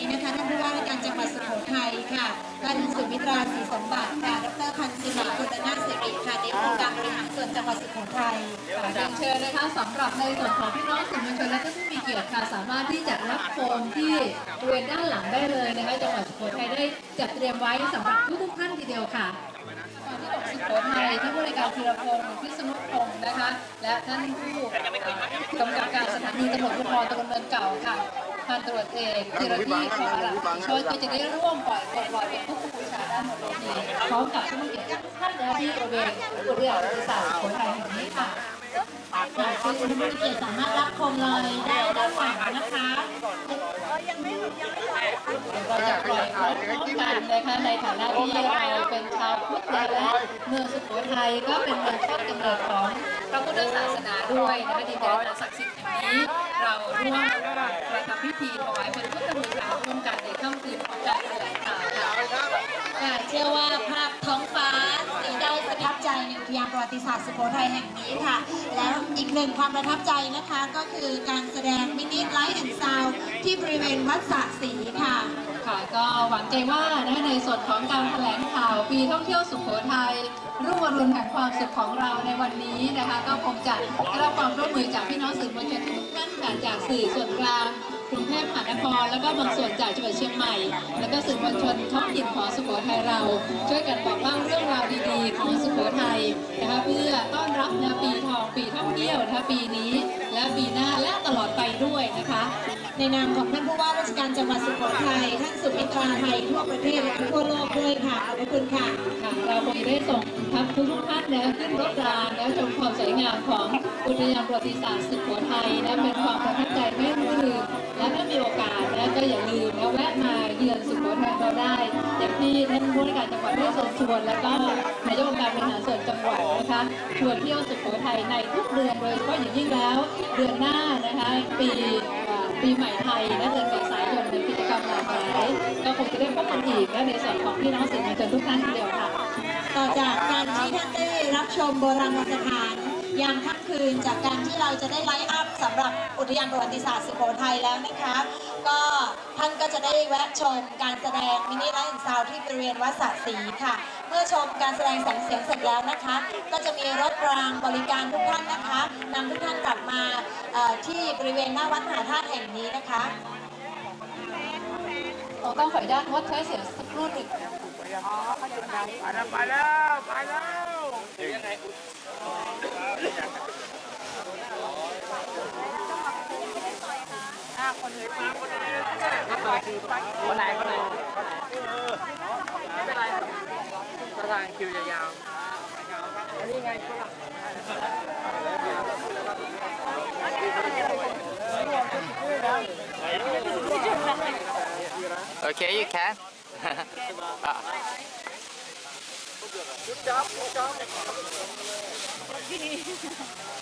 นี้นะคะท่านผู้ว่าราชการจังหวัดสุโขทัยค่ะท่านสุมิตราศรีสมบัติค่ะดรพันศิริกุลนาถสิริค่ะในองค์การบริหารส่วนจังหวัดสุโขทัยค่ะเรียนเชิญนะคะสำหรับในส่วนของพี่น้องสื่อมวลชนและท่านผู้มีเกียรติค่ะสามารถที่จะรับชมที่บริเวณด้านหลังได้เลยนะคะจังหวัดสุโขทัยได้จัดเตรียมไว้สำหรับทุกๆท่านทีเดียวค่ะตอนที่บอกสุโขทัยท่านผู้ในการธีรพงศ์พิษณุพงศ์นะคะ และท่านผู้กำกับการสถานีตำรวจภูธรตำบลเมืองเก่าค่ะ พันตำรวจเอกธีรธีขออรัญโชยก็จะได้ร่วมปล่อยปลดปล่อยเป็นผู้ผู้บูชาด้านบนเวทีพร้อมกับผู้มีเกียรติทุกท่านนะคะที่บริเวณอุทยานประวัติศาสตร์สุโขทัยแห่งนี้ค่ะค่ะซึ่งท่านผู้มีเกียรติสามารถรับชมเลยได้ด้านหลังนะคะเราจะปล่อยพร้อม กันนะคะในฐานะที่เราเป็นชาวพุทธและเมืองสุโขทัยก็เป็นเมืองต้นกำเนิดของพระพุทธศาสนาด้วยนะคะดินแดนอันศักดิ์สิทธิ์แห่งนี้เราร่วมกระทำพิธีถวายเป็นพุทธบูชาร่วมกันในค่ำคืนของการแถลงข่าวค่ะค่ะเชื่อว่าภาพท้อง ยานประวัติศาสตร์สุโขทัยแห่งนี้ค่ะ แล้วอีกหนึ่งความประทับใจนะคะก็คือการแสดงมินิไลท์แอนด์ซาวที่บริเวณวัดสระศรีค่ะ ค่ะก็หวังใจว่านะในส่วนของการแถลงข่าวปีท่องเที่ยวสุโขทัยรุ่งอรุณแห่งความสุขของเราในวันนี้นะคะ ก็คงจะได้รับความร่วมมือจากพี่น้องสื่อมวลชนทุกท่านค่ะจากสื่อส่วนกลางกรุงเทพมหานครแล้วก็บางส่วนจากจังหวัดเชียงใหม่ แล้วก็สื่อมวลชนท้องถิ่นของสุโขทัยเรา ช่วยกันบอกเล่าเรื่องราวดี ของสุโขทัยนะคะเพื่อต้อนรับนะปีทองปีท่องเที่ยวนะคะปีนี้และปีหน้าและตลอดไปด้วยนะคะ ในนามของท่านผู้ว่าราชการจังหวัดสุโขทัยท่านสุมิตราไทยทั่วประเทศและทั่วโลกด้วยค่ะขอบคุณค่ะค่ะเราคงได้ส่งทัพทุกทุกท่านนะขึ้นรถรางและชมความสวยงามของอุทยานประวัติศาสตร์สุโขทัยนะเป็นความประทับใจไม่ลืมและถ้ามีโอกาสนะก็อย่าลืมนะแวะมาเยือนสุโได้อย่างที่ท่านผู้ว่าราการจังหวัดได้ส่งชวน แล้วก็นายกองค์การบริหารส่วนจังหวัดนะคะชวนเที่ยวสุโขทัยในทุกเดือนโดยเฉพาะอย่างยิ่งแล้ว เดือนหน้านะคะปีปีใหม่ไทยและเดือนเมษายนมีกิจกรรมหลากหลายก็คงจะได้พบกันอีกและในส่วนของพี่น้องสื่อมวลชนทุกท่านทีเดียวค่ะ ต่อจากการที่ท่านได้รับชมโบราณสถานยามค่ำคืนจากการที่เราจะได้ไลฟ์อัพสำหรับอุทยานประวัติศาสตร์สุโขทัยแล้วนะคะ ก็ท่านก็จะได้แวะชมการแสดงมินิไลฟ์แอนซาวที่บริเวณวัดสระศรีค่ะ เมื่อชมการแสดงแสงเสียงเสร็จแล้วนะคะ ก็จะมีรถรางบริการทุกท่านนะคะนำทุกท่านกลับมาที่บริเวณหน้าวัดมหาธาตุแห่งนี้นะคะเราต้องขออนุญาตงดใช้เสียงสักครู่หนึ่งไปแล้วไปแล้วไปแล้ว คนไหนคนไหนคนไหนคนไหนไม่เป็นไรตารางคิวยาวๆอันนี้ไงฝรั่ง Okay, you can. Ah. เ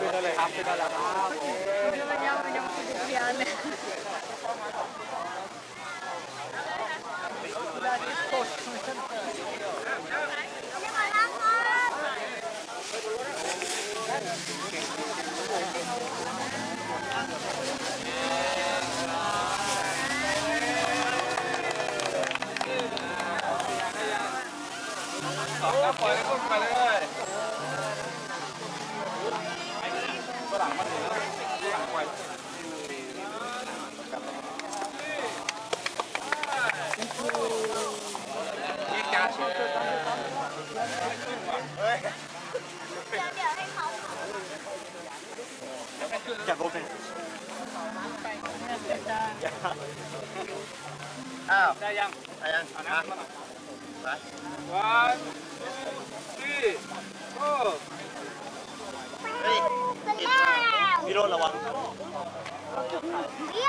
ป็นอะไรครับเป็นอะไรครับสองก็ปล่อยแล้วก็ไปเลย ฝรั่งปล่อยนี่การช่วยเฮ้ยอย่าโกงเลยอ้าวได้ยังได้ยังอะนะไป One, two, three, four. เฮ้ยพี่โรดระวัง 不要